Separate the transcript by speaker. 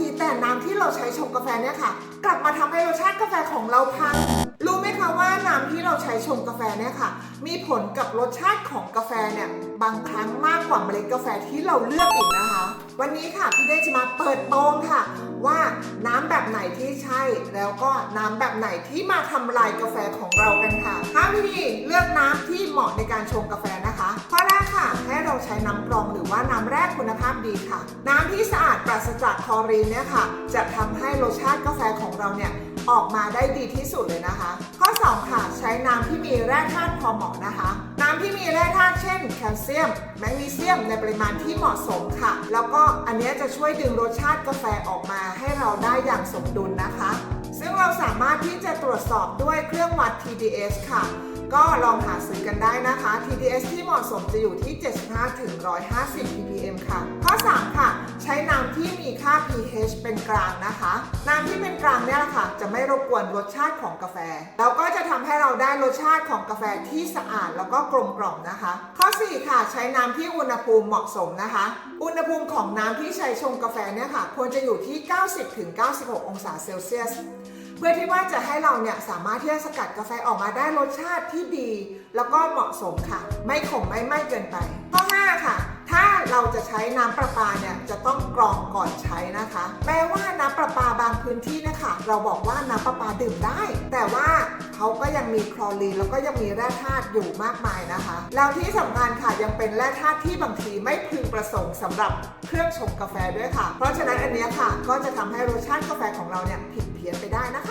Speaker 1: ทีแต่น้ำที่เราใช้ชงกาแฟเนี่ยค่ะ กลับมาทำให้รสชาติกาแฟของเราพัง รู้ไหมคะว่าน้ำที่เราใช้ชงกาแฟเนี่ยค่ะ มีผลกับรสชาติของกาแฟเนี่ยบางครั้งมากกว่าเมล็ดกาแฟที่เราเลือกอีกนะคะ วันนี้ค่ะพี่เด้จะมาเปิดโปงค่ะ ว่าน้ำแบบไหนที่ใช่ แล้วก็น้ำแบบไหนที่มาทำลายกาแฟของเรากันค่ะถ้าพี่เลือกน้ำที่เหมาะในการชงกาแฟนะคะข้อแรกค่ะให้เราใช้น้ำกรอง หรือว่าน้ำแร่คุณภาพดีค่ะ น้ำที่สะอาดปราศจากคลอรีนเนี่ยค่ะ จะทำให้รสชาติกาแฟของเราเนี่ยออกมาได้ดีที่สุดเลยนะคะ ข้อ 2 ค่ะ ใช้น้ำที่มีแร่ธาตุพอเหมาะนะคะ น้ำที่มีแร่ธาตุเช่นแคลเซียม แมกนีเซียมในปริมาณที่เหมาะสมค่ะ แล้วก็อันเนี้ยจะช่วยดึงรสชาติกาแฟออกมาให้เราได้อย่างสมดุลนะคะ ซึ่งเราสามารถที่จะตรวจสอบด้วยเครื่องวัด TDS ค่ะ ก็ลองหาซื้อกันได้นะคะ TDS ที่เหมาะสมจะอยู่ที่ 75-150 ppm ค่ะ ข้อ 3 ค่ะ ใช้น้ำที่มีค่า pH เป็นกลางนะคะ น้ำที่เป็นกลางเนี่ยแหละค่ะ จะไม่รบกวนรสชาติของกาแฟ แล้วก็จะทำให้เราได้รสชาติของกาแฟที่สะอาดแล้วก็กลมกล่อมนะคะ ข้อ 4 ค่ะ ใช้น้ำที่อุณหภูมิเหมาะสมนะคะ อุณหภูมิของน้ำที่ใช้ชงกาแฟเนี่ยค่ะ ควรจะอยู่ที่ 90-96 องศาเซลเซียส เพื่อที่ว่าจะให้เราเนี่ยสามารถที่จะสกัดกาแฟออกมาได้รสชาติที่ดี แล้วก็เหมาะสมค่ะ ไม่ขมไม่ไหม้เกินไป ข้อ 5 ค่ะ ถ้าเราจะใช้น้ำประปาเนี่ยจะต้องกรองก่อนใช้นะคะ แม้ว่าน้ำประปาบางพื้นที่นะคะ เราบอกว่าน้ำประปาดื่มได้ แต่ว่าเขาก็ยังมีคลอรีนแล้วก็ยังมีแร่ธาตุอยู่มากมายนะคะแล้วที่สำคัญค่ะยังเป็นแร่ธาตุที่บางทีไม่พึงประสงค์สำหรับเครื่องชงกาแฟด้วยค่ะ เพราะฉะนั้นอันนี้ค่ะ ก็จะทำให้รสชาติกาแฟของเราเนี่ยผิดเพี้ยนไปได้นะคะ